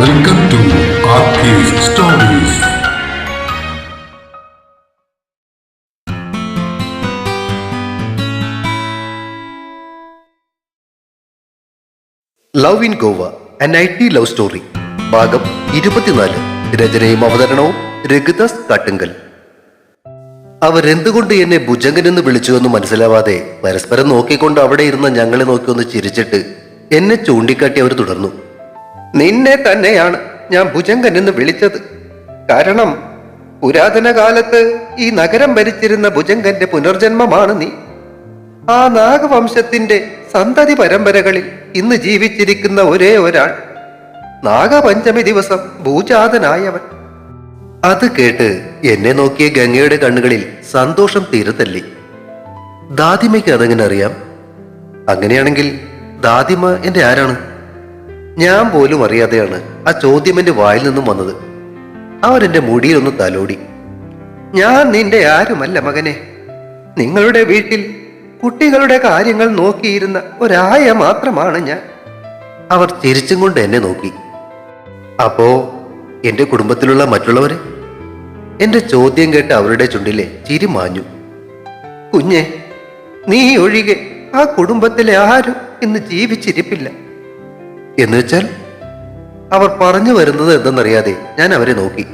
Welcome to stories. Love in Goa N I T love story ഭാഗം ഇരുപത്തിനാല്. രചനയും അവതരണവും രഘുദാസ് കാട്ടുങ്കൽ. അവരെന്തുകൊണ്ട് എന്നെ ഭുജങ്കൻ എന്ന് വിളിച്ചു എന്ന് മനസ്സിലാവാതെ പരസ്പരം നോക്കിക്കൊണ്ട് അവിടെ ഇരുന്ന ഞങ്ങളെ നോക്കി ഒന്ന് ചിരിച്ചിട്ട് എന്നെ ചൂണ്ടിക്കാട്ടി അവർ തുടർന്നു. നിന്നെ തന്നെയാണ് ഞാൻ ഭുജങ്കൻ എന്ന് വിളിച്ചത്. കാരണം പുരാതന കാലത്ത് ഈ നഗരം ഭരിച്ചിരുന്ന ഭുജങ്കന്റെ പുനർജന്മമാണ് നീ. ആ നാഗവംശത്തിന്റെ സന്തതി പരമ്പരകളിൽ ഇന്ന് ജീവിച്ചിരിക്കുന്ന ഒരേ ഒരാൾ. നാഗപഞ്ചമി ദിവസം ഭൂജാതനായവൻ. അത് കേട്ട് എന്നെ നോക്കിയ ഗംഗയുടെ കണ്ണുകളിൽ സന്തോഷം തീരത്തല്ലി. ദാദിമയ്ക്ക് അതെങ്ങനെ അറിയാം. അങ്ങനെയാണെങ്കിൽ ദാദിമ എന്റെ ആരാണ്? ഞാൻ പോലും അറിയാതെയാണ് ആ ചോദ്യം എന്റെ വായിൽ നിന്നും വന്നത്. അവരെന്റെ മുടിയിലൊന്ന് തലോടി. ഞാൻ നിന്റെ ആരുമല്ല മകനെ. നിങ്ങളുടെ വീട്ടിൽ കുട്ടികളുടെ കാര്യങ്ങൾ നോക്കിയിരുന്ന ഒരായ മാത്രമാണ് ഞാൻ. അവർ തിരിച്ചും കൊണ്ട് എന്നെ നോക്കി. അപ്പോ എന്റെ കുടുംബത്തിലുള്ള മറ്റുള്ളവരെ? എന്റെ ചോദ്യം കേട്ട് അവരുടെ ചുണ്ടിലെ ചിരി മാഞ്ഞു. കുഞ്ഞെ നീ ഒഴികെ ആ കുടുംബത്തിലെ ആരും ഇന്ന് ജീവിച്ചിരിപ്പില്ല. എന്നുവെച്ചാൽ അവർ പറഞ്ഞു വരുന്നത് എന്തെന്നറിയാതെ ഞാൻ അവരെ നോക്കി.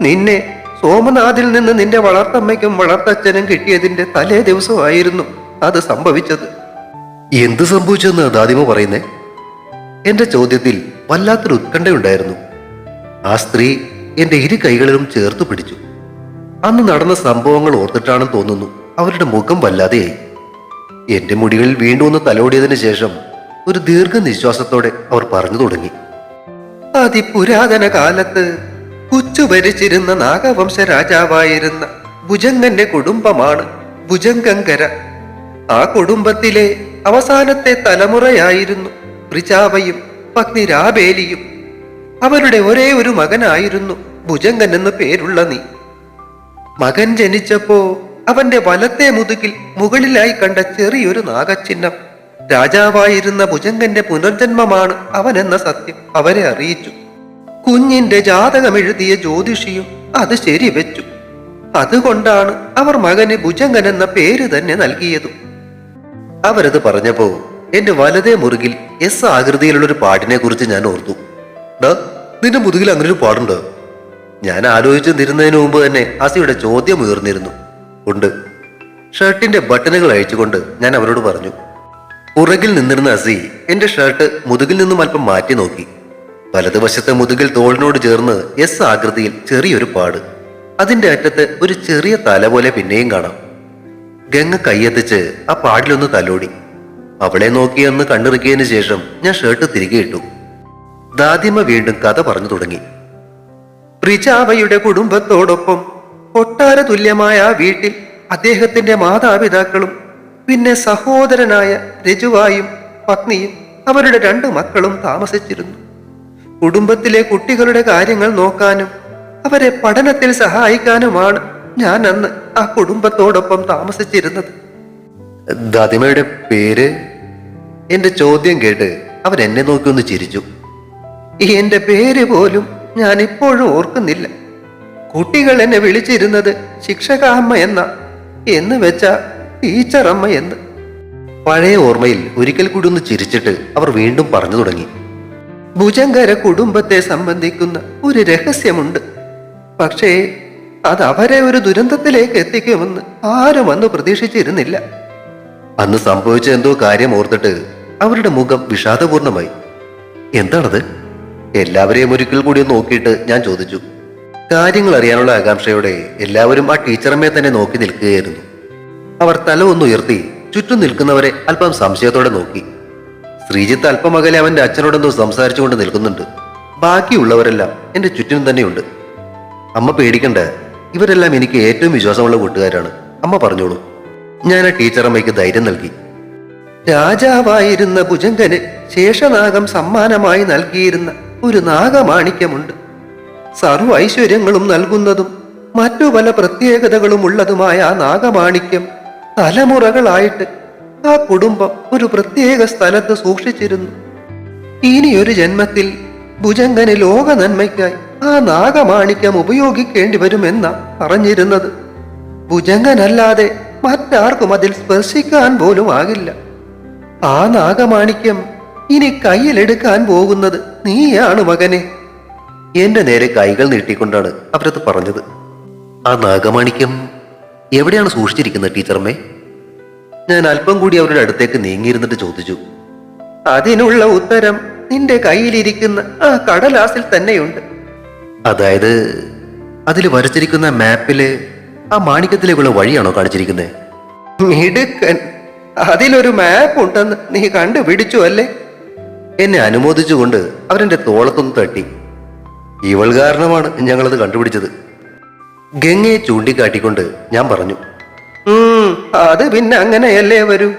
നിന്നെ സോമനാഥിൽ നിന്ന് നിന്റെ വളർത്തമ്മയ്ക്കും വളർത്തച്ഛനും കിട്ടിയതിന്റെ തലേ ദിവസമായിരുന്നു അത് സംഭവിച്ചത്. എന്ത് സംഭവിച്ചെന്ന് ദാദിമ പറയുന്നേ? എന്റെ ചോദ്യത്തിൽ വല്ലാത്തൊരു ഉത്കണ്ഠയുണ്ടായിരുന്നു. ആ സ്ത്രീ എന്റെ ഇരു കൈകളിലും ചേർത്ത് പിടിച്ചു. അന്ന് നടന്ന സംഭവങ്ങൾ ഓർത്തിട്ടാണെന്ന് തോന്നുന്നു അവരുടെ മുഖം വല്ലാതെയായി. എന്റെ മുടികളിൽ വീണ്ടും ഒന്ന് തലോടിയതിനു ശേഷം ഒരു ദീർഘനിശ്വാസത്തോടെ അവർ പറഞ്ഞു തുടങ്ങി. അതിപുരാതന കാലത്ത് കുച്ചു ഭരിച്ചിരുന്ന നാഗവംശ രാജാവായിരുന്ന ഭുജങ്കന്റെ കുടുംബമാണ് ഭുജങ്കങ്കര ആ കുടുംബത്തിലെ അവസാനത്തെ തലമുറയായിരുന്നു ഋചാവയും പത്നി രാബേലിയും അവരുടെ ഒരേ ഒരു മകനായിരുന്നു ഭുജങ്കൻ എന്ന് പേരുള്ള നീ. മകൻ ജനിച്ചപ്പോ അവന്റെ വലത്തെ മുതുകിൽ മുകളിലായി കണ്ട ചെറിയൊരു നാഗച്ചിഹ്നം രാജാവായിരുന്ന ഭുജങ്കന്റെ പുനർജന്മമാണ് അവനെന്ന സത്യം അവരെ അറിയിച്ചു. കുഞ്ഞിന്റെ ജാതകമെഴുതിയ ജ്യോതിഷിയും അത് ശരിവെച്ചു. അതുകൊണ്ടാണ് അവർ മകന് ഭുജങ്കൻ എന്ന പേര് തന്നെ നൽകിയതും. അവരത് പറഞ്ഞപ്പോ എന്റെ വലതേ മുറുകിൽ എസ് ആകൃതിയിലുള്ള ഒരു പാടിനെ കുറിച്ച് ഞാൻ ഓർത്തു. നിന്റെ മുതുകിൽ അങ്ങനെ ഒരു പാടുണ്ടോ? ഞാൻ ആലോചിച്ചു നിരുന്നതിന് മുമ്പ് തന്നെ അസിയുടെ ചോദ്യം ഉയർന്നിരുന്നു. ഉണ്ട്. ഷർട്ടിന്റെ ബട്ടണുകൾ അഴിച്ചുകൊണ്ട് ഞാൻ അവരോട് പറഞ്ഞു. പുറകിൽ നിന്നിരുന്ന അസി എന്റെ ഷർട്ട് മുതുകിൽ നിന്നും അല്പം മാറ്റി നോക്കി. വലതുവശത്തെ മുതുകിൽ തോളിനോട് ചേർന്ന് എസ് ആകൃതിയിൽ ചെറിയൊരു പാട്. അതിന്റെ അറ്റത്ത് ഒരു ചെറിയ തല പോലെ പിന്നെയും കാണാം. ഗംഗ കൈയെത്തിച്ച് ആ പാടിലൊന്ന് തലോടി. അവളെ നോക്കി ഒന്ന് കണ്ണിറുക്കിയതിനു ശേഷം ഞാൻ ഷർട്ട് തിരികെ ഇട്ടു. ദാദിമ വീണ്ടും കഥ പറഞ്ഞു തുടങ്ങി. റിജാവയുടെ കുടുംബത്തോടൊപ്പം കൊട്ടാര തുല്യമായ വീട്ടിൽ അദ്ദേഹത്തിന്റെ മാതാപിതാക്കളും പിന്നെ സഹോദരനായ രജുവായും പത്നിയും അവരുടെ രണ്ടു മക്കളും താമസിച്ചിരുന്നു. കുടുംബത്തിലെ കുട്ടികളുടെ കാര്യങ്ങൾ നോക്കാനും അവരെ പഠനത്തിൽ സഹായിക്കാനുമാണ് ഞാൻ അന്ന് ആ കുടുംബത്തോടൊപ്പം താമസിച്ചിരുന്നത്. ദാദിമയുടെ പേര്? എന്റെ ചോദ്യം കേട്ട് അവൻ എന്നെ നോക്കി ഒന്ന് ചിരിച്ചു. എന്റെ പേര് പോലും ഞാൻ ഇപ്പോഴും ഓർക്കുന്നില്ല. കുട്ടികൾ എന്നെ വിളിച്ചിരുന്നത് ശിക്ഷകാമ്മ എന്ന. എന്ന് വെച്ച ടീച്ചർ അമ്മ എന്ന് പഴയ ഓർമ്മയിൽ ഒരിക്കൽ കൂടി ഒന്ന് ചിരിച്ചിട്ട് അവർ വീണ്ടും പറഞ്ഞു തുടങ്ങി. ഭുജങ്കര കുടുംബത്തെ സംബന്ധിക്കുന്ന ഒരു രഹസ്യമുണ്ട്. പക്ഷേ അത് അവരെ ഒരു ദുരന്തത്തിലേക്ക് എത്തിക്കുമെന്ന് ആരും അന്ന് പ്രതീക്ഷിച്ചിരുന്നില്ല. അന്ന് സംഭവിച്ച എന്തോ കാര്യം ഓർത്തിട്ട് അവരുടെ മുഖം വിഷാദപൂർണമായി. എന്താണത്? എല്ലാവരെയും ഒരിക്കൽ കൂടി നോക്കിയിട്ട് ഞാൻ ചോദിച്ചു. കാര്യങ്ങൾ അറിയാനുള്ള ആകാംക്ഷയോടെ എല്ലാവരും ആ ടീച്ചറമ്മയെ തന്നെ നോക്കി നിൽക്കുകയായിരുന്നു. അവർ തല ഒന്നുയർത്തി ചുറ്റും നിൽക്കുന്നവരെ അല്പം സംശയത്തോടെ നോക്കി. ശ്രീജിത്ത് അല്പം അകലെ അവന്റെ അച്ഛനോടെന്തോ സംസാരിച്ചുകൊണ്ട് നിൽക്കുന്നുണ്ട്. ബാക്കിയുള്ളവരെല്ലാം എന്റെ ചുറ്റിനും തന്നെയുണ്ട്. അമ്മ പേടിക്കണ്ട ഇവരെല്ലാം എനിക്ക് ഏറ്റവും വിശ്വാസമുള്ള കൂട്ടുകാരാണ്. അമ്മ പറഞ്ഞോളൂ. ഞാൻ ആ ടീച്ചറമ്മയ്ക്ക് ധൈര്യം നൽകി. രാജാവായിരുന്ന ഭുജങ്കന് ശേഷനാഗം സമ്മാനമായി നൽകിയിരുന്ന ഒരു നാഗമാണിക്യമുണ്ട്. സർവ ഐശ്വര്യങ്ങളും നൽകുന്നതും മറ്റു പല പ്രത്യേകതകളും ഉള്ളതുമായ ആ നാഗമാണിക്യം തലമുറകളായിട്ട് ആ കുടുംബം ഒരു പ്രത്യേക സ്ഥലത്ത് സൂക്ഷിച്ചിരുന്നു. ഇനിയൊരു ജന്മത്തിൽ ഭുജങ്കന് ലോക നന്മയ്ക്കായി ആ നാഗമാണിക്യം ഉപയോഗിക്കേണ്ടി വരുമെന്ന പറഞ്ഞിരുന്നത്. ഭുജങ്കനല്ലാതെ മറ്റാർക്കും അതിൽ സ്പർശിക്കാൻ പോലും ആകില്ല. ആ നാഗമാണിക്യം ഇനി കയ്യിലെടുക്കാൻ പോകുന്നത് നീയാണ് മകനെ. എന്റെ നേരെ കൈകൾ നീട്ടിക്കൊണ്ടാണ് അവരത് പറഞ്ഞത്. ആ നാഗമാണിക്യം എവിടെയാണ് സൂക്ഷിച്ചിരിക്കുന്നത് ടീച്ചർമ്മേ ഞാൻ അല്പം കൂടി അവരുടെ അടുത്തേക്ക് നീങ്ങിയിരുന്നിട്ട് ചോദിച്ചു. അതിനുള്ള ഉത്തരം നിന്റെ കയ്യിലിരിക്കുന്ന ആ കടലാസിൽ തന്നെയുണ്ട്. അതായത് അതിൽ വരച്ചിരിക്കുന്ന മാപ്പിൽ ആ മാണിക്യത്തിലേക്കുള്ള വഴിയാണോ കാണിച്ചിരിക്കുന്നത് മിടുക്കൻ അതിലൊരു മാപ്പ് ഉണ്ടെന്ന് നീ കണ്ടുപിടിച്ചു അല്ലേ? എന്നെ അനുമോദിച്ചുകൊണ്ട് അവരെന്റെ തോളത്തൊന്ന് തട്ടി. ഇവൾ കാരണമാണ് ഞങ്ങളത് കണ്ടുപിടിച്ചത്. ഗംഗയെ ചൂണ്ടിക്കാട്ടിക്കൊണ്ട് ഞാൻ പറഞ്ഞു "ഉം, അത് പിന്നെ അങ്ങനെയല്ലേ വരൂ?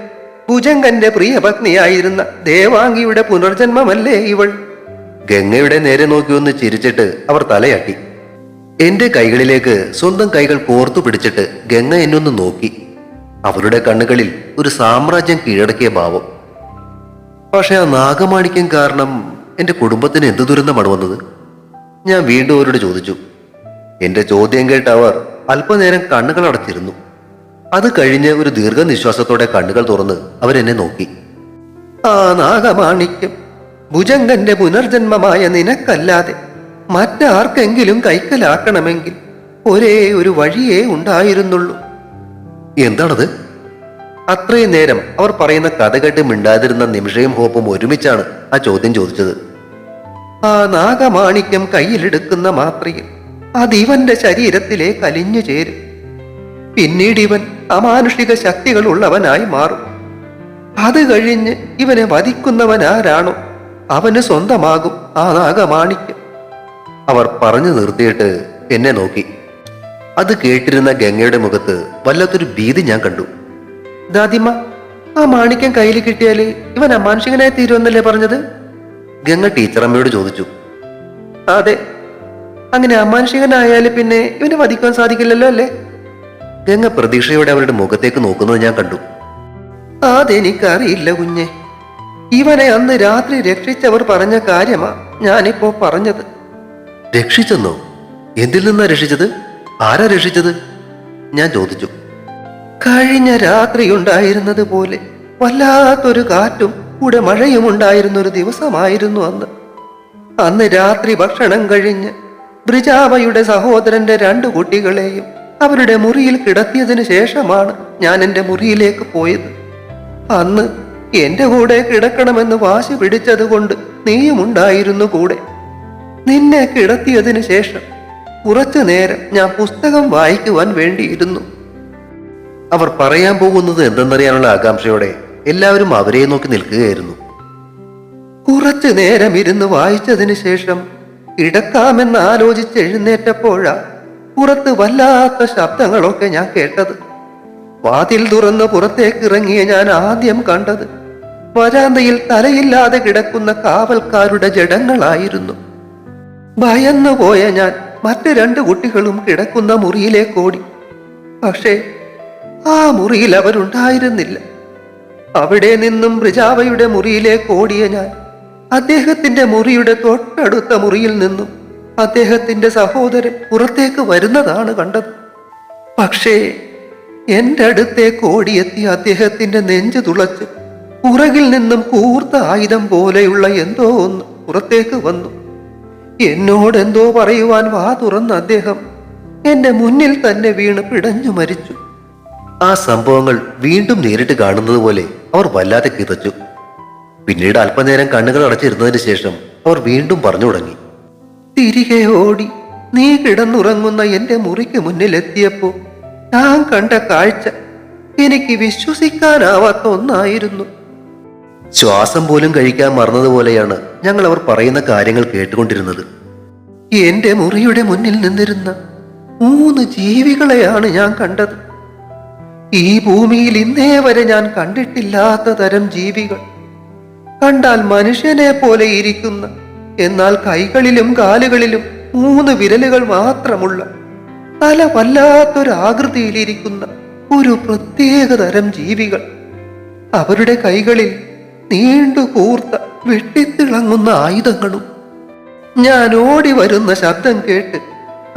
ഭുജങ്കന്റെ പ്രിയപത്നിയായിരുന്ന ദേവാംഗിയുടെ പുനർജന്മമല്ലേ ഇവൾ? ഗംഗയുടെ നേരെ നോക്കി ഒന്ന് ചിരിച്ചിട്ട് അവർ തലയാട്ടി. എന്റെ കൈകളിലേക്ക് സ്വന്തം കൈകൾ കോർത്തു പിടിച്ചിട്ട് ഗംഗ എന്നൊന്ന് നോക്കി. അവരുടെ കണ്ണുകളിൽ ഒരു സാമ്രാജ്യം കീഴടക്കിയ ഭാവം. പക്ഷെ ആ നാഗമാണിക്യം കാരണം എന്റെ കുടുംബത്തിന് എന്ത് ദുരന്തമാണ് വന്നത്? ഞാൻ വീണ്ടും അവരോട് ചോദിച്ചു. എന്റെ ചോദ്യം കേട്ട് അവർ അല്പനേരം കണ്ണുകൾ അടച്ചിരുന്നു. അത് കഴിഞ്ഞ് ഒരു ദീർഘനിശ്വാസത്തോടെ കണ്ണുകൾ തുറന്ന് അവരെന്നെ നോക്കി. ആ നാഗമാണിക്യം ഭുജങ്കന്റെ പുനർജന്മമായ നിനക്കല്ലാതെ മറ്റാർക്കെങ്കിലും കൈക്കലാക്കണമെങ്കിൽ ഒരേ ഒരു വഴിയേ ഉണ്ടായിരുന്നുള്ളൂ. എന്താണത്? അത്രയും നേരം അവർ പറയുന്ന കഥ കേട്ട് മിണ്ടാതിരുന്ന നിമിഷയും ഹോപ്പും ഒരുമിച്ചാണ് ആ ചോദ്യം ചോദിച്ചത്. ആ നാഗമാണിക്യം കയ്യിലെടുക്കുന്ന മാത്രയിൽ അത് ഇവന്റെ ശരീരത്തിലെ കലിഞ്ഞു ചേരും. പിന്നീട് ഇവൻ അമാനുഷിക ശക്തികൾ ഉള്ളവനായി മാറും. അത് കഴിഞ്ഞ് ഇവനെ വധിക്കുന്നവനാരാണോ അവന് സ്വന്തമാകും ആ നാഗമാണിക്യം. അവർ പറഞ്ഞു നിർത്തിയിട്ട് എന്നെ നോക്കി. അത് കേട്ടിരുന്ന ഗംഗയുടെ മുഖത്ത് വല്ലാത്തൊരു ഭീതി ഞാൻ കണ്ടു. ദാദിമ ആ മാണിക്യം കയ്യിൽ കിട്ടിയാൽ ഇവൻ അമാനുഷികനായി തീരുമെന്നല്ലേ പറഞ്ഞത്? ഗംഗ ടീച്ചറമ്മയോട് ചോദിച്ചു. അതെ അങ്ങനെ അമാനുഷികനായാൽ പിന്നെ ഇവനെ വധിക്കാൻ സാധിക്കില്ലല്ലോ അല്ലേ? ഗംഗ പ്രതീക്ഷയോടെ അവരുടെ മുഖത്തേക്ക് നോക്കുന്നത് ഞാൻ കണ്ടു. അതെനിക്കറിയില്ല കുഞ്ഞെ. ഇവനെ അന്ന് രാത്രി രക്ഷിച്ചവർ പറഞ്ഞ കാര്യമാ ഞാനിപ്പോ പറഞ്ഞത്. രക്ഷിച്ചെന്നോ? എന്തിൽ നിന്നാ രക്ഷിച്ചത്? ആരാ രക്ഷിച്ചത്? ഞാൻ ചോദിച്ചു. കഴിഞ്ഞ രാത്രി ഉണ്ടായിരുന്നത് പോലെ വല്ലാത്തൊരു കാറ്റും കൂടെ മഴയും ഉണ്ടായിരുന്ന ഒരു ദിവസമായിരുന്നു അന്ന്. അന്ന് രാത്രി ഭക്ഷണം കഴിഞ്ഞ് ബ്രിജാവയുടെ സഹോദരന്റെ രണ്ടു കുട്ടികളെയും അവരുടെ മുറിയിൽ കിടത്തിയതിനു ശേഷമാണ് ഞാൻ എന്റെ മുറിയിലേക്ക് പോയത്. അന്ന് എന്റെ കൂടെ കിടക്കണമെന്ന് വാശി പിടിച്ചത് കൊണ്ട് നീയും ഉണ്ടായിരുന്നു കൂടെ. നിന്നെ കിടത്തിയതിനു ശേഷം കുറച്ചു നേരം ഞാൻ പുസ്തകം വായിക്കുവാൻ വേണ്ടിയിരുന്നു. അവർ പറയാൻ പോകുന്നത് എന്തെന്നറിയാനുള്ള ആകാംക്ഷയോടെ എല്ലാവരും അവരെ നോക്കി നിൽക്കുകയായിരുന്നു. കുറച്ചു നേരം ഇരുന്ന് വായിച്ചതിന് ശേഷം കിടക്കാമെന്ന് ആലോചിച്ച് എഴുന്നേറ്റപ്പോഴാ പുറത്ത് വല്ലാത്ത ശബ്ദങ്ങളൊക്കെ ഞാൻ കേട്ടത്. വാതിൽ തുറന്ന് പുറത്തേക്ക് ഇറങ്ങിയ ഞാൻ ആദ്യം കണ്ടത് വരാന്തയിൽ തലയില്ലാതെ കിടക്കുന്ന കാവൽക്കാരുടെ ജഡങ്ങളായിരുന്നു. ഭയന്നു പോയ ഞാൻ മറ്റു രണ്ട് കുട്ടികളും കിടക്കുന്ന മുറിയിലേക്ക് ഓടി. പക്ഷേ ആ മുറിയിൽ അവരുണ്ടായിരുന്നില്ല. അവിടെ നിന്നും ബ്രിജാവയുടെ മുറിയിലേക്ക് ഓടിയ ഞാൻ അദ്ദേഹത്തിന്റെ മുറിയുടെ തൊട്ടടുത്ത മുറിയിൽ നിന്നും അദ്ദേഹത്തിന്റെ സഹോദരൻ പുറത്തേക്ക് വരുന്നതാണ് കണ്ടത്. പക്ഷേ എന്റെ അടുത്തേക്ക് ഓടിയെത്തി അദ്ദേഹത്തിന്റെ നെഞ്ചു തുളച്ച് പുറകിൽ നിന്നും കൂർത്ത ആയുധം പോലെയുള്ള എന്തോ ഒന്ന് പുറത്തേക്ക് വന്നു. എന്നോട് എന്തോ പറയുവാൻ വാ തുറന്ന അദ്ദേഹം എന്റെ മുന്നിൽ തന്നെ വീണ് പിടഞ്ഞു മരിച്ചു. ആ സംഭവങ്ങൾ വീണ്ടും നേരിട്ട് കാണുന്നത് പോലെ അവർ വല്ലാതെ കിതച്ചു. പിന്നീട് അല്പനേരം കണ്ണുകൾ അടച്ചിരുന്നതിന് ശേഷം അവർ വീണ്ടും പറഞ്ഞു തുടങ്ങി. തിരികെ ഓടി നീ കിടന്നുറങ്ങുന്ന എന്റെ മുറിക്ക് മുന്നിലെത്തിയപ്പോ ഞാൻ കണ്ട കാഴ്ച എനിക്ക് വിശ്വസിക്കാനാവാത്ത ഒന്നായിരുന്നു. ശ്വാസം പോലും കഴിക്കാൻ മറന്നതുപോലെയാണ് ഞങ്ങൾ അവർ പറയുന്ന കാര്യങ്ങൾ കേട്ടുകൊണ്ടിരുന്നത്. എന്റെ മുറിയുടെ മുന്നിൽ നിന്നിരുന്ന മൂന്ന് ജീവികളെയാണ് ഞാൻ കണ്ടത്. ഈ ഭൂമിയിൽ ഇന്നേ വരെ ഞാൻ കണ്ടിട്ടില്ലാത്ത തരം ജീവികൾ. കണ്ടാൽ മനുഷ്യനെ പോലെ ഇരിക്കുന്ന എന്നാൽ കൈകളിലും കാലുകളിലും മൂന്ന് വിരലുകൾ മാത്രമുള്ള തല വല്ലാത്തൊരു ആകൃതിയിലിരിക്കുന്ന ഒരു പ്രത്യേക തരം ജീവികൾ. അവരുടെ കൈകളിൽ നീണ്ടു കൂർത്ത വെട്ടിത്തിളങ്ങുന്ന ആയുധങ്ങളും. ഞാൻ ഓടി വരുന്ന ശബ്ദം കേട്ട്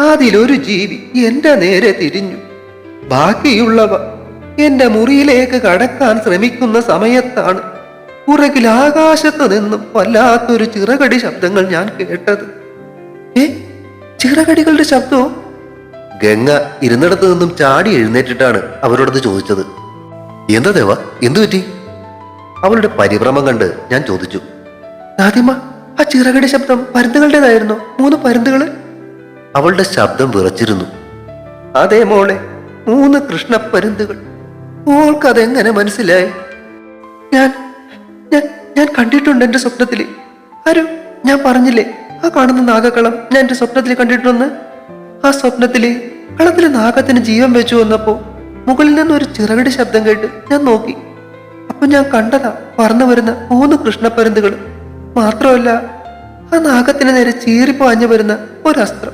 അതിലൊരു ജീവി എന്റെ നേരെ തിരിഞ്ഞു. ബാക്കിയുള്ളവ എന്റെ മുറിയിലേക്ക് കടക്കാൻ ശ്രമിക്കുന്ന സമയത്താണ് പുറകിൽ ആകാശത്ത് നിന്നും വല്ലാത്തൊരു ചിറകടി ശബ്ദങ്ങൾ ഞാൻ കേട്ടത്. ഏ? ചിറകടികളുടെ ശബ്ദവും ഗംഗ ഇരുന്നിടത്ത് നിന്നും ചാടി എഴുന്നേറ്റിട്ടാണ് അവരോടത് ചോദിച്ചത്. എന്താ ദേവ? എന്തു പറ്റി? അവളുടെ പരിഭ്രമം കണ്ട് ഞാൻ ചോദിച്ചു. ആദ്യമ ആ ചിറകടി ശബ്ദം പരുന്തുകളുടേതായിരുന്നു? മൂന്ന് പരുന്തുകൾ അവളുടെ ശബ്ദം വിറച്ചിരുന്നു. അതേ മോളെ മൂന്ന് കൃഷ്ണപ്പരുന്തുകൾ മോൾക്കതെങ്ങനെ മനസ്സിലായി? ഞാൻ ഞാൻ ഞാൻ കണ്ടിട്ടുണ്ട് എന്റെ സ്വപ്നത്തിൽ ആരും? ഞാൻ പറഞ്ഞില്ലേ? ആ കാണുന്ന നാഗക്കളം ഞാൻ എന്റെ സ്വപ്നത്തിൽ കണ്ടിട്ടുണ്ടെന്ന്? ആ സ്വപ്നത്തിൽ കളത്തിലെ നാഗത്തിന് ജീവൻ വെച്ചു വന്നപ്പോ മുകളിൽ നിന്ന് ഒരു ചിറകടി ശബ്ദം കേട്ട് ഞാൻ നോക്കി. അപ്പൊ ഞാൻ കണ്ടതാ പറന്നു വരുന്ന മൂന്ന് കൃഷ്ണപ്പരുന്തുകൾ മാത്രമല്ല ആ നാഗത്തിന് നേരെ ചീറിപ്പാഞ്ഞു വരുന്ന ഒരസ്ത്രം.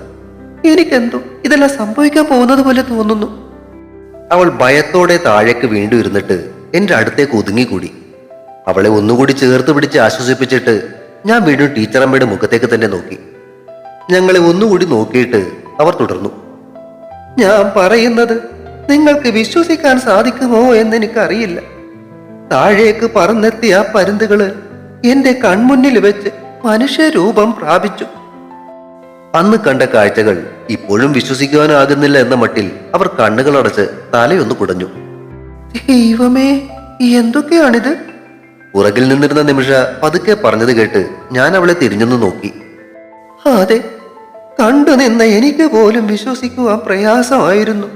എനിക്കെന്തോ ഇതെല്ലാം സംഭവിക്കാൻ പോകുന്നത് പോലെ തോന്നുന്നു. അവൾ ഭയത്തോടെ താഴേക്ക് വീണ്ടും ഇരുന്നിട്ട് എന്റെ അടുത്തേക്ക് ഒതുങ്ങിക്കൂടി. അവളെ ഒന്നുകൂടി ചേർത്ത് പിടിച്ച് ആശ്വസിപ്പിച്ചിട്ട് ഞാൻ വീണ്ടും ടീച്ചറമ്മയുടെ മുഖത്തേക്ക് തന്നെ നോക്കി. ഞങ്ങളെ ഒന്നുകൂടി നോക്കിയിട്ട് അവർ തുടർന്നു. ഞാൻ പറയുന്നത് നിങ്ങൾക്ക് വിശ്വസിക്കാൻ സാധിക്കുമോ എന്ന് എനിക്കറിയില്ല താഴേക്ക് പറന്നെത്തിയ ആ പരുന്തുകൾ എന്റെ കൺമുന്നിൽ വെച്ച് മനുഷ്യരൂപം പ്രാപിച്ചു. അന്ന് കണ്ട കാഴ്ചകൾ ഇപ്പോഴും വിശ്വസിക്കുവാനാകുന്നില്ല എന്ന മട്ടിൽ അവർ കണ്ണുകളടച്ച് തലയൊന്ന് കുടഞ്ഞു. ദൈവമേ എന്തൊക്കെയാണിത്? പുറകിൽ നിന്നിരുന്ന നിമിഷ പതുക്കെ പറഞ്ഞത് കേട്ട് ഞാൻ അവളെ തിരിഞ്ഞു നോക്കി. അതെ കണ്ടു നിന്ന എനിക്ക് പോലും വിശ്വസിക്കുവാൻ പ്രയാസമായിരുന്നു.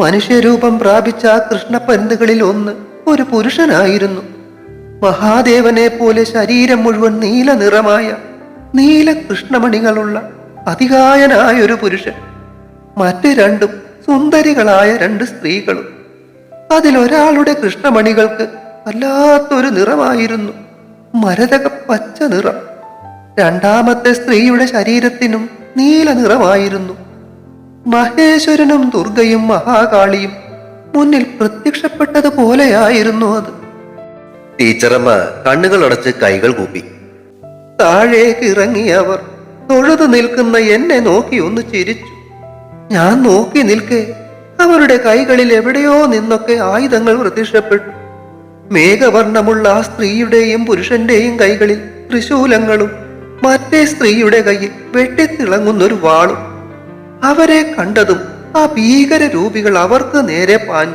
മനുഷ്യരൂപം പ്രാപിച്ച ആ കൃഷ്ണപ്പരുന്തുകളിൽ ഒന്ന് ഒരു പുരുഷനായിരുന്നു. മഹാദേവനെ പോലെ ശരീരം മുഴുവൻ നീല നിറമായ നീല കൃഷ്ണമണികളുള്ള അതികായനായ ഒരു പുരുഷൻ. മറ്റു രണ്ടും സുന്ദരികളായ രണ്ട് സ്ത്രീകളും. അതിലൊരാളുടെ കൃഷ്ണമണികൾക്ക് വല്ലാത്തൊരു നിറമായിരുന്നു. മരതക പച്ച നിറം. രണ്ടാമത്തെ സ്ത്രീയുടെ ശരീരത്തിനും നീല നിറമായിരുന്നു. മഹേശ്വരനും ദുർഗയും മഹാകാളിയും മുന്നിൽ പ്രത്യക്ഷപ്പെട്ടതുപോലെയായിരുന്നു അത്. ടീച്ചറമ്മ കണ്ണുകൾ അടച്ച് കൈകൾ കൂപ്പി. താഴേക്ക് ഇറങ്ങിയവർ തൊഴുതു നിൽക്കുന്ന എന്നെ നോക്കി ഒന്ന് ചിരിച്ചു. ഞാൻ നോക്കി നിൽക്കെ അവരുടെ കൈകളിൽ എവിടെയോ നിന്നൊക്കെ ആയുധങ്ങൾ പ്രത്യക്ഷപ്പെട്ടു. മേഘവർണമുള്ള ആ സ്ത്രീയുടെയും പുരുഷന്റെയും കൈകളിൽ ത്രിശൂലങ്ങളും മറ്റേ സ്ത്രീയുടെ കയ്യിൽ വെട്ടിത്തിളങ്ങുന്നൊരു വാളും. അവരെ കണ്ടതും ആ ഭീകര രൂപികൾ അവർക്ക് നേരെ പാഞ്ഞു.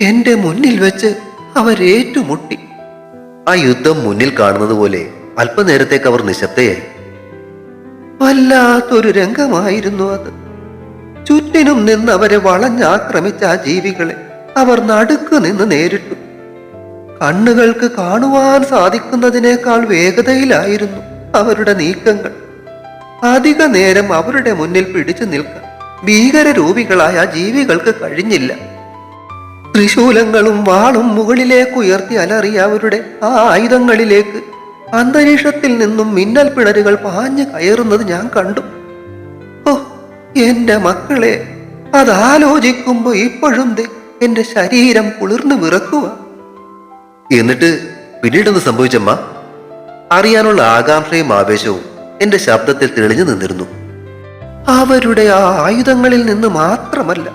എന്റെ മുന്നിൽ വെച്ച് അവരേറ്റുമുട്ടി. ആ യുദ്ധം മുന്നിൽ കാണുന്നത് പോലെ അല്പനേരത്തേക്ക് അവർ നിശബ്ദയായി. വല്ലാത്തൊരു രംഗമായിരുന്നു അത്. ചുറ്റിനും നിന്ന് അവരെ വളഞ്ഞാക്രമിച്ച ആ ജീവികളെ അവർ നടുക്ക് നിന്ന് നേരിട്ടു. കണ്ണുകൾക്ക് കാണുവാൻ സാധിക്കുന്നതിനേക്കാൾ വേഗതയിലായിരുന്നു അവരുടെ നീക്കങ്ങൾ. അധിക നേരം അവരുടെ മുന്നിൽ പിടിച്ചു നിൽക്കാൻ ഭീകര രൂപികളായ ജീവികൾക്ക് കഴിഞ്ഞില്ല. ത്രിശൂലങ്ങളും വാളും മുകളിലേക്ക് ഉയർത്തി അലറിയ അവരുടെ ആ ആയുധങ്ങളിലേക്ക് അന്തരീക്ഷത്തിൽ നിന്നും മിന്നൽ പിണരുകൾ പാഞ്ഞു കയറുന്നത് ഞാൻ കണ്ടു. ഓ എന്റെ മക്കളെ അതാലോചിക്കുമ്പോ ഇപ്പോഴും ദേ എന്റെ ശരീരം കുളിർന്നു വിറക്കുക. എന്നിട്ട് പിന്നീടൊന്ന് സംഭവിച്ചമ്മ? അറിയാനുള്ള ആകാംക്ഷയും ആവേശവും എന്റെ ശബ്ദത്തിൽ തെളിഞ്ഞു നിന്നിരുന്നു. അവരുടെ ആ ആയുധങ്ങളിൽ നിന്ന് മാത്രമല്ല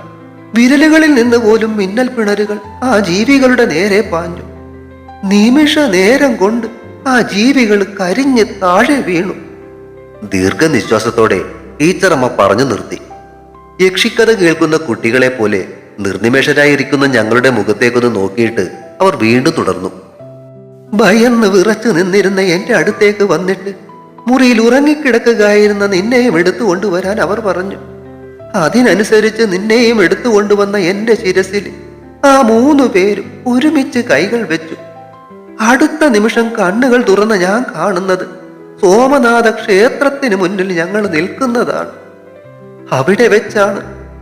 വിരലുകളിൽ നിന്ന് പോലും മിന്നൽ പിണരുകൾ ആ ജീവികളുടെ നേരെ പാഞ്ഞു. നിമിഷ നേരം കൊണ്ട് ആ ജീവികൾ കരിഞ്ഞ് താഴെ വീണു. ദീർഘനിശ്വാസത്തോടെ ടീച്ചറമ്മ പറഞ്ഞു നിർത്തി. യക്ഷിക്കഥ കേൾക്കുന്ന കുട്ടികളെ പോലെ നിർനിമേഷരായിരിക്കുന്ന ഞങ്ങളുടെ മുഖത്തേക്കൊന്ന് നോക്കിയിട്ട് അവർ വീണ്ടും തുടർന്നു. ഭയന്ന് വിറച്ചു നിന്നിരുന്ന എന്റെ അടുത്തേക്ക് വന്നിട്ട് മുറിയിൽ ഉറങ്ങിക്കിടക്കുകയായിരുന്ന നിന്നെയും എടുത്തു കൊണ്ടുവരാൻ അവർ പറഞ്ഞു. അതിനനുസരിച്ച് നിന്നെയും എടുത്തു കൊണ്ടുവന്ന എന്റെ ശിരസിൽ ആ മൂന്നു പേരും ഒരുമിച്ച് കൈകൾ വെച്ചു. അടുത്ത നിമിഷം കണ്ണുകൾ തുറന്ന ഞാൻ കാണുന്നത് സോമനാഥ ക്ഷേത്രത്തിന് മുന്നിൽ ഞങ്ങൾ നിൽക്കുന്നതാണ്. അവിടെ വെച്ചാണ്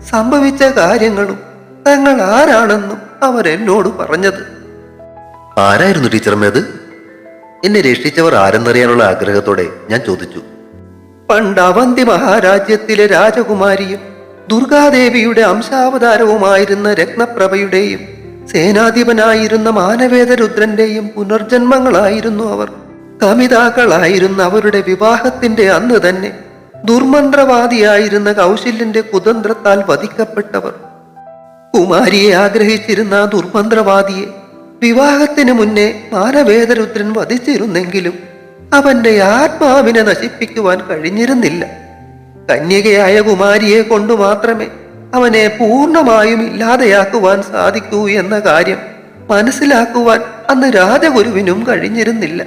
സംഭവിച്ച കാര്യങ്ങളും തങ്ങൾ ആരാണെന്നും അവരെന്നോട് പറഞ്ഞത്. ആരായിരുന്നു ടീച്ചറമ്മ അത്? എന്നെ രക്ഷിച്ചവർ ആരെന്നറിയാനുള്ള ആഗ്രഹത്തോടെ ഞാൻ ചോദിച്ചു. പണ്ട് അവന്തി മഹാരാജ്യത്തിലെ രാജകുമാരിയും ദുർഗാദേവിയുടെ അംശാവതാരവുമായിരുന്ന രത്നപ്രഭയുടെയും സേനാധിപനായിരുന്ന മാനവേദരുദ്രന്റെയും പുനർജന്മങ്ങളായിരുന്നു അവർ. കമിതാക്കളായിരുന്ന അവരുടെ വിവാഹത്തിന്റെ അന്ന് തന്നെ ദുർമന്ത്രവാദിയായിരുന്ന കൗശല്യന്റെ കുതന്ത്രത്താൽ വധിക്കപ്പെട്ടവർ. കുമാരിയെ ആഗ്രഹിച്ചിരുന്ന ദുർമന്ത്രവാദിയെ വിവാഹത്തിന് മുന്നേ മാനവേദരുദ്രൻ വധിച്ചിരുന്നെങ്കിലും അവന്റെ ആത്മാവിനെ നശിപ്പിക്കുവാൻ കഴിഞ്ഞിരുന്നില്ല. കന്യകയായ കുമാരിയെ കൊണ്ടു മാത്രമേ അവനെ പൂർണമായും ഇല്ലാതെയാക്കുവാൻ സാധിക്കൂ എന്ന കാര്യം മനസ്സിലാക്കുവാൻ അന്ന് രാജഗുരുവിനും കഴിഞ്ഞിരുന്നില്ല.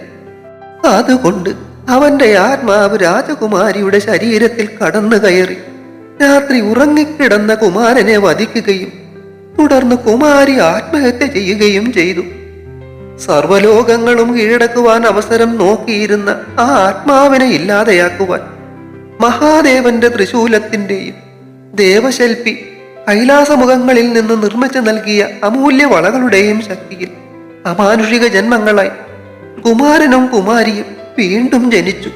അതുകൊണ്ട് അവന്റെ ആത്മാവ് രാജകുമാരിയുടെ ശരീരത്തിൽ കടന്നു കയറി രാത്രി ഉറങ്ങിക്കിടന്ന കുമാരനെ വധിക്കുകയും തുടർന്ന് കുമാരി ആത്മഹത്യ ചെയ്യുകയും ചെയ്തു. സർവലോകങ്ങളും കീഴടക്കുവാൻ അവസരം നോക്കിയിരുന്ന ആ ആത്മാവിനെ ഇല്ലാതെയാക്കുവാൻ മഹാദേവന്റെ ത്രിശൂലത്തിന്റെയും ദേവശൽപി കൈലാസമുഖങ്ങളിൽ നിന്ന് നിർമ്മിച്ചു നൽകിയ അമൂല്യ വളകളുടെയും ശക്തിയിൽ അമാനുഷിക ജന്മങ്ങളായി കുമാരനും കുമാരിയും വീണ്ടും ജനിച്ചു.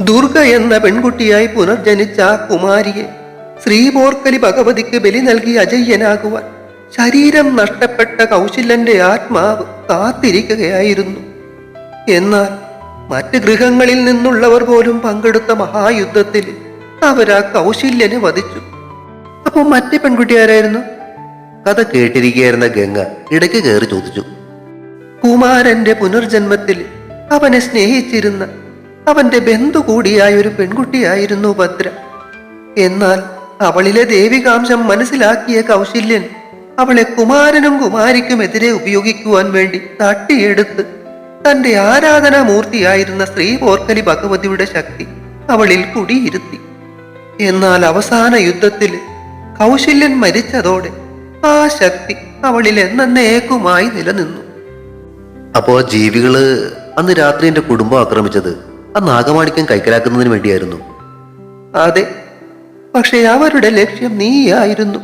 ദുർഗ എന്ന പെൺകുട്ടിയായി പുനർജനിച്ച ആ കുമാരിയെ ശ്രീപോർക്കലി ഭഗവതിക്ക് ബലി നൽകി അജയ്യനാകുവാൻ ശരീരം നഷ്ടപ്പെട്ട കൗശലന്റെ ആത്മാവ് കാത്തിരിക്കുകയായിരുന്നു. എന്നാൽ മറ്റ് ഗൃഹങ്ങളിൽ നിന്നുള്ളവർ പോലും പങ്കെടുത്ത മഹായുദ്ധത്തിൽ അവരാ കൗശല്യനെ വധിച്ചു. അപ്പോൾ മറ്റേ പെൺകുട്ടി ആരായിരുന്നു? കഥ കേട്ടിരിക്കുകയായിരുന്ന ഗംഗ ഇടയ്ക്ക് കയറി ചോദിച്ചു. കുമാരന്റെ പുനർജന്മത്തിൽ അവനെ സ്നേഹിച്ചിരുന്ന അവന്റെ ബന്ധു കൂടിയായ ഒരു പെൺകുട്ടിയായിരുന്നു ഭദ്ര. എന്നാൽ അവളിലെ ദേവികാംശം മനസ്സിലാക്കിയ കൗശല്യൻ അവളെ കുമാരനും കുമാരിക്കുമെതിരെ ഉപയോഗിക്കുവാൻ വേണ്ടി തട്ടിയെടുത്ത് തന്റെ ആരാധനാമൂർത്തിയായിരുന്ന ശ്രീ പോർക്കലി ഭഗവതിയുടെ ശക്തി അവളിൽ കുടിയിരുത്തി. എന്നാൽ അവസാന യുദ്ധത്തിൽ കൗശല്യൻ മരിച്ചതോടെ ആ ശക്തി അവളിൽ എന്നേക്കുമായി നിലനിന്നു. അപ്പോ ജീവികൾ അന്ന് രാത്രി എന്റെ കുടുംബം ആക്രമിച്ചത് ആ നാഗമാണിക്യം കൈക്കലാക്കുന്നതിന് വേണ്ടിയായിരുന്നു. അതെ പക്ഷെ അവരുടെ ലക്ഷ്യം നീയായിരുന്നു.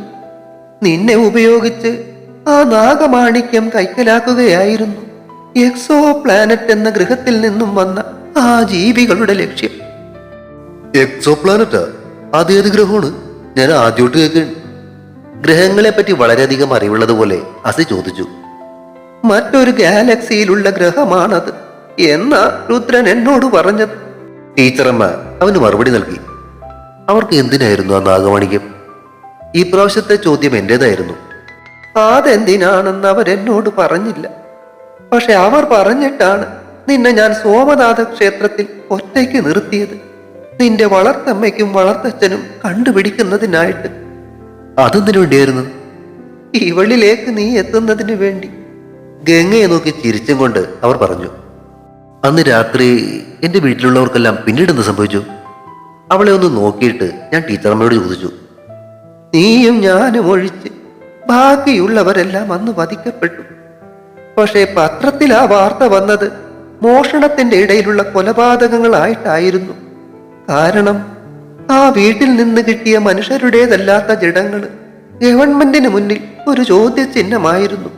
നിന്നെ ഉപയോഗിച്ച് ആ നാഗമാണിക്യം കൈക്കലാക്കുകയായിരുന്നു. എക്സോ പ്ലാനറ്റ് എന്ന ഗൃഹത്തിൽ നിന്നും വന്ന ആ ജീവികളുടെ ലക്ഷ്യം. എക്സോ പ്ലാനറ്റാ അതേത് ഗ്രഹമാണ്? ഞാൻ ആദ്യമായിട്ട് കേൾക്കുകയാണ് ഗ്രഹങ്ങളെ പറ്റി വളരെയധികം അറിവുള്ളതുപോലെ അസി ചോദിച്ചു. മറ്റൊരു ഗാലക്സിയിലുള്ള ഗ്രഹമാണത് എന്നാ രുദ്രൻ എന്നോട് പറഞ്ഞത്. ടീച്ചറമ്മ അവന് മറുപടി നൽകി. അവർക്ക് എന്തിനായിരുന്നു ആ നാഗവാണിക്യം ഈ പ്രാവശ്യത്തെ ചോദ്യം എന്റേതായിരുന്നു. അതെന്തിനാണെന്ന് അവരെന്നോട് പറഞ്ഞില്ല. പക്ഷെ അവർ പറഞ്ഞിട്ടാണ് നിന്നെ ഞാൻ സോമനാഥ ക്ഷേത്രത്തിൽ ഒറ്റയ്ക്ക് നിർത്തിയത്. നിന്റെ വളർത്തമ്മയ്ക്കും വളർത്തച്ഛനും കണ്ടുപിടിക്കുന്നതിനായിട്ട്. അതെന്തിനു വേണ്ടിയായിരുന്നു? ഇവളിലേക്ക് നീ എത്തുന്നതിന് വേണ്ടി. ഗംഗയെ നോക്കി ചിരിച്ചും കൊണ്ട് അവർ പറഞ്ഞു അന്ന് രാത്രി എന്റെ വീട്ടിലുള്ളവർക്കെല്ലാം പിന്നീട് എന്ത് സംഭവിച്ചു? അവളെ ഒന്ന് നോക്കിയിട്ട് ഞാൻ ടീച്ചറമ്മയോട് ചോദിച്ചു നീയും ഞാനും ഒഴിച്ച് ബാക്കിയുള്ളവരെല്ലാം അന്ന് വധിക്കപ്പെട്ടു. പക്ഷേ പത്രത്തിൽ ആ വാർത്ത വന്നത് മോഷണത്തിന്റെ ഇടയിലുള്ള കൊലപാതകങ്ങളായിട്ടായിരുന്നു. കാരണം ആ വീട്ടിൽ നിന്ന് കിട്ടിയ മനുഷ്യരുടേതല്ലാത്ത ജഡങ്ങൾ ഗവൺമെന്റിന് മുന്നിൽ ഒരു ചോദ്യചിഹ്നമായിരുന്നു.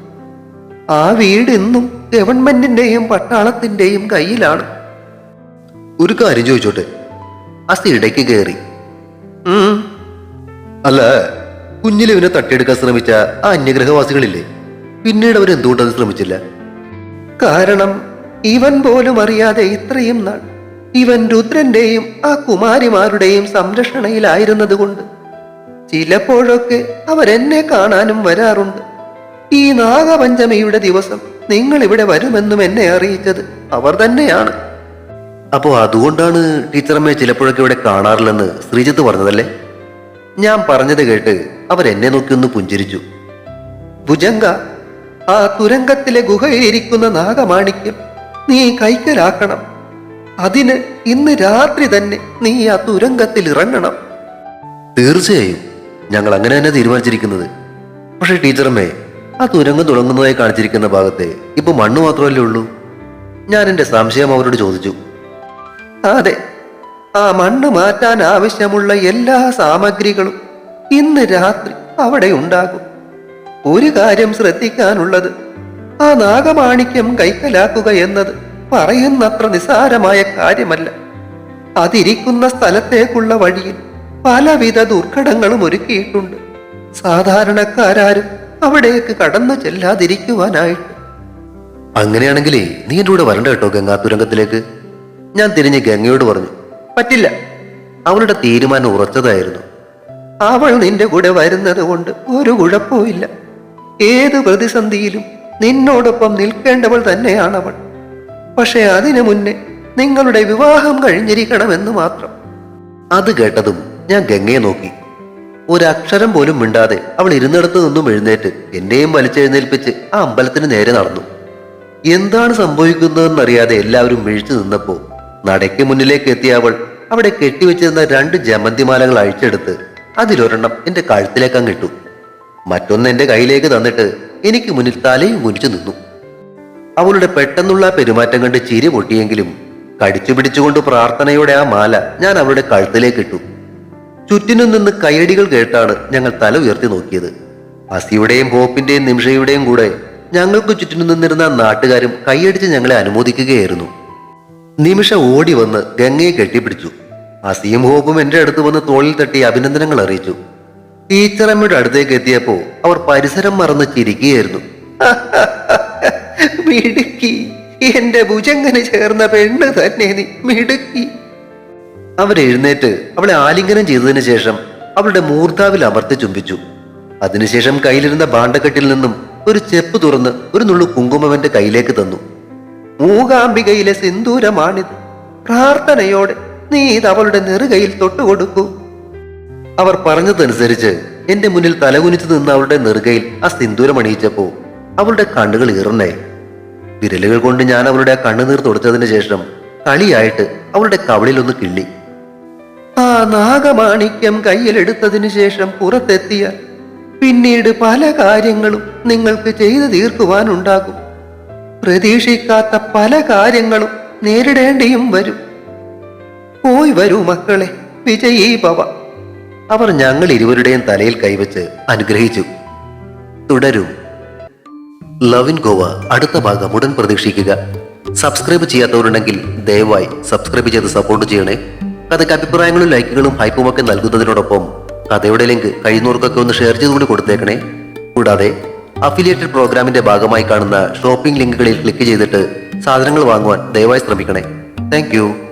ആ വീട് ഇന്നും ഗവൺമെന്റിന്റെയും പട്ടാളത്തിന്റെയും കയ്യിലാണ്. ഒരു കാര്യം ചോദിച്ചോട്ടെ? അസ്തി ഇടയ്ക്ക് കയറി. അല്ല കുഞ്ഞിലിവനെ തട്ടിയെടുക്കാൻ ശ്രമിച്ച ആ അന്യഗ്രഹവാസികളില്ലേ? പിന്നീട് അവർ എന്തുകൊണ്ടത് ശ്രമിച്ചില്ല? കാരണം ഇവൻ പോലും അറിയാതെ ഇത്രയും നാൾ ഇവൻ രുദ്രന്റെയും ആ കുമാരിമാരുടെയും സംരക്ഷണയിലായിരുന്നത് കൊണ്ട് ചിലപ്പോഴൊക്കെ അവരെന്നെ കാണാനും വരാറുണ്ട്. ഈ നാഗപഞ്ചമിയുടെ ദിവസം നിങ്ങൾ ഇവിടെ വരുമെന്നും എന്നെ അറിയിച്ചത് അവർ തന്നെയാണ്. അപ്പോ അതുകൊണ്ടാണ് ടീച്ചറമ്മയെ ചിലപ്പോഴൊക്കെ ഇവിടെ കാണാറില്ലെന്ന് ശ്രീജിത്ത് പറഞ്ഞതല്ലേ? ഞാൻ പറഞ്ഞത് കേട്ട് അവർ എന്നെ നോക്കി ഒന്ന് പുഞ്ചിരിച്ചു. ഭുജങ്ക ആ തുരങ്കത്തിലെ ഗുഹയിലിരിക്കുന്ന നാഗമാണിക്യം നീ കൈക്കലാക്കണം. അതിന് ഇന്ന് രാത്രി തന്നെ നീ ആ തുരങ്കത്തിൽ ഇറങ്ങണം. തീർച്ചയായും. ഞങ്ങൾ അങ്ങനെ തന്നെ തീരുമാനിച്ചിരിക്കുന്നത്. പക്ഷേ ടീച്ചറമ്മേ ആ തുരങ്കം തുടങ്ങുന്നതായി കാണിച്ചിരിക്കുന്ന ഭാഗത്തെ ഇപ്പൊ മണ്ണ് മാത്രമല്ലേ ഉള്ളൂ? ഞാൻ എന്റെ സംശയം അവരോട് ചോദിച്ചു. അതെ ആ മണ്ണ് മാറ്റാൻ ആവശ്യമുള്ള എല്ലാ സാമഗ്രികളും ഇന്ന് രാത്രി അവിടെ ഉണ്ടാകും. ഒരു കാര്യം ശ്രദ്ധിക്കാനുള്ളത് ആ നാഗമാണിക്യം കൈക്കലാക്കുക എന്നത് പറയുന്നത്ര നിസാരമായ കാര്യമല്ല. അതിരിക്കുന്ന സ്ഥലത്തേക്കുള്ള വഴിയിൽ പലവിധ ദുർഘടങ്ങളും ഒരുക്കിയിട്ടുണ്ട്. സാധാരണക്കാരും അവിടേക്ക് കടന്നു ചെല്ലാതിരിക്കുവാനായിട്ട്. അങ്ങനെയാണെങ്കിലേ നീ എന്റെ കൂടെ വരണ്ട കേട്ടോ ഗംഗാതുരങ്കത്തിലേക്ക് ഞാൻ തിരിഞ്ഞ് ഗംഗയോട് പറഞ്ഞു പറ്റില്ല. അവളുടെ തീരുമാനം ഉറച്ചതായിരുന്നു. അവൾ നിന്റെ കൂടെ വരുന്നത് കൊണ്ട് ഒരു കുഴപ്പവുമില്ല. ഏത് പ്രതിസന്ധിയിലും നിന്നോടൊപ്പം നിൽക്കേണ്ടവൾ തന്നെയാണ് അവൾ പക്ഷേ അതിനു മുന്നേ നിങ്ങളുടെ വിവാഹം കഴിഞ്ഞിരിക്കണമെന്ന് മാത്രം. അത് കേട്ടതും ഞാൻ ഗംഗയെ നോക്കി. ഒരക്ഷരം പോലും മിണ്ടാതെ അവൾ ഇരുന്നിടത്ത് നിന്നും എഴുന്നേറ്റ് എന്നെയും വലിച്ചെഴുന്നേൽപ്പിച്ച് ആ അമ്പലത്തിന് നേരെ നടന്നു. എന്താണ് സംഭവിക്കുന്നതെന്നറിയാതെ എല്ലാവരും മിഴിച്ചു നിന്നപ്പോ നടയ്ക്ക് മുന്നിലേക്ക് എത്തിയ അവൾ അവിടെ കെട്ടിവെച്ചിരുന്ന രണ്ട് ജമന്തിമാലകൾ അഴിച്ചെടുത്ത് അതിലൊരെണ്ണം എന്റെ കഴുത്തിലേക്ക് അങ്ങിട്ടു മറ്റൊന്ന് എന്റെ കയ്യിലേക്ക് തന്നിട്ട് എനിക്ക് മുന്നിൽ തലയും കുനിച്ചു നിന്നു. അവളുടെ പെട്ടെന്നുള്ള പെരുമാറ്റം കണ്ട് ചിരി പൊട്ടിയെങ്കിലും കടിച്ചു പിടിച്ചുകൊണ്ട് പ്രാർത്ഥനയോടെ ആ മാല ഞാൻ അവളുടെ കഴുത്തിലേക്ക് ഇട്ടു. ചുറ്റിനും നിന്ന് കൈയടികൾ കേട്ടാണ് ഞങ്ങൾ തല ഉയർത്തി നോക്കിയത്. അസിയുടെയും ഹോപ്പിന്റെയും നിമിഷയുടെയും കൂടെ ഞങ്ങൾക്ക് ചുറ്റിനും നിന്നിരുന്ന നാട്ടുകാരും കൈയടിച്ച് ഞങ്ങളെ അനുമോദിക്കുകയായിരുന്നു. നിമിഷ ഓടി വന്ന് ഗംഗയെ കെട്ടിപ്പിടിച്ചു. അസീം ഹോപ്പും എന്റെ അടുത്ത് വന്ന് തോളിൽ തട്ടി അഭിനന്ദനങ്ങൾ അറിയിച്ചു. ടീച്ചറമ്മയുടെ അടുത്തേക്ക് എത്തിയപ്പോ അവർ പരിസരം മറന്ന് ചിരിക്കുകയായിരുന്നു. മിടുക്കി എന്റെ ഭുജങ്ങനെ ചേർന്ന പെണ്ണ് തന്നെ നീ മിടുക്കി. അവരെഴുന്നേറ്റ് അവളെ ആലിംഗനം ചെയ്തതിനു ശേഷം അവളുടെ മൂർധാവിൽ അമർത്തി ചുംബിച്ചു. അതിനുശേഷം കയ്യിലിരുന്ന ഭാണ്ഡക്കെട്ടിൽ നിന്നും ഒരു ചെപ്പ് തുറന്ന് ഒരു നുള്ളു കുങ്കുമവന്റെ കയ്യിലേക്ക് തന്നു. മൂകാംബികയിലെ സിന്ദൂരമാണിത്. പ്രാർത്ഥനയോടെ നീ ഇത് അവളുടെ നെറുകയിൽ തൊട്ടുകൊടുക്കൂ. അവർ പറഞ്ഞതനുസരിച്ച് എന്റെ മുന്നിൽ തലകുനിച്ചു നിന്ന് അവളുടെ നെറുകയിൽ ആ സിന്ദൂരം അണിയിച്ചപ്പോ അവളുടെ കണ്ണുകൾ ഈർന്നായി വിരലുകൾ കൊണ്ട് ഞാൻ അവളുടെ ആ കണ്ണുനീർ തുടച്ചതിന് ശേഷം കളിയായിട്ട് അവളുടെ കവളിൽ ഒന്ന് കിള്ളി. ആ നാഗമാണിക്യം കയ്യിലെടുത്തതിനു ശേഷം പുറത്തെത്തിയ പിന്നീട് പല കാര്യങ്ങളും നിങ്ങൾക്ക് ചെയ്തു തീർക്കുവാനുണ്ടാകും. പ്രതീക്ഷിക്കാത്ത പല കാര്യങ്ങളും നേരിടേണ്ടിയും വരും. പോയി വരൂ മക്കളെ വിജയീ ഭവ അവർ ഞങ്ങൾ ഇരുവരുടെയും തലയിൽ കൈവച്ച് അനുഗ്രഹിച്ചു. തുടരും. ലവ് ഇൻ ഗോവ അടുത്ത ഭാഗം ഉടൻ പ്രതീക്ഷിക്കുക. സബ്സ്ക്രൈബ് ചെയ്യാത്തവരുണ്ടെങ്കിൽ ദയവായി സബ്സ്ക്രൈബ് ചെയ്ത് സപ്പോർട്ട് ചെയ്യണേ. കഥയ്ക്ക് അഭിപ്രായങ്ങളും ലൈക്കുകളും ഹൈപ്പുമൊക്കെ നൽകുന്നതിനോടൊപ്പം കഥയുടെ ലിങ്ക് കഴിയുന്നവർക്കൊക്കെ ഒന്ന് ഷെയർ ചെയ്തുകൊണ്ട് കൊടുത്തേക്കണേ. കൂടാതെ അഫിലിയേറ്റഡ് പ്രോഗ്രാമിന്റെ ഭാഗമായി കാണുന്ന ഷോപ്പിംഗ് ലിങ്കുകളിൽ ക്ലിക്ക് ചെയ്തിട്ട് സാധനങ്ങൾ വാങ്ങുവാൻ ദയവായി ശ്രമിക്കണേ. താങ്ക്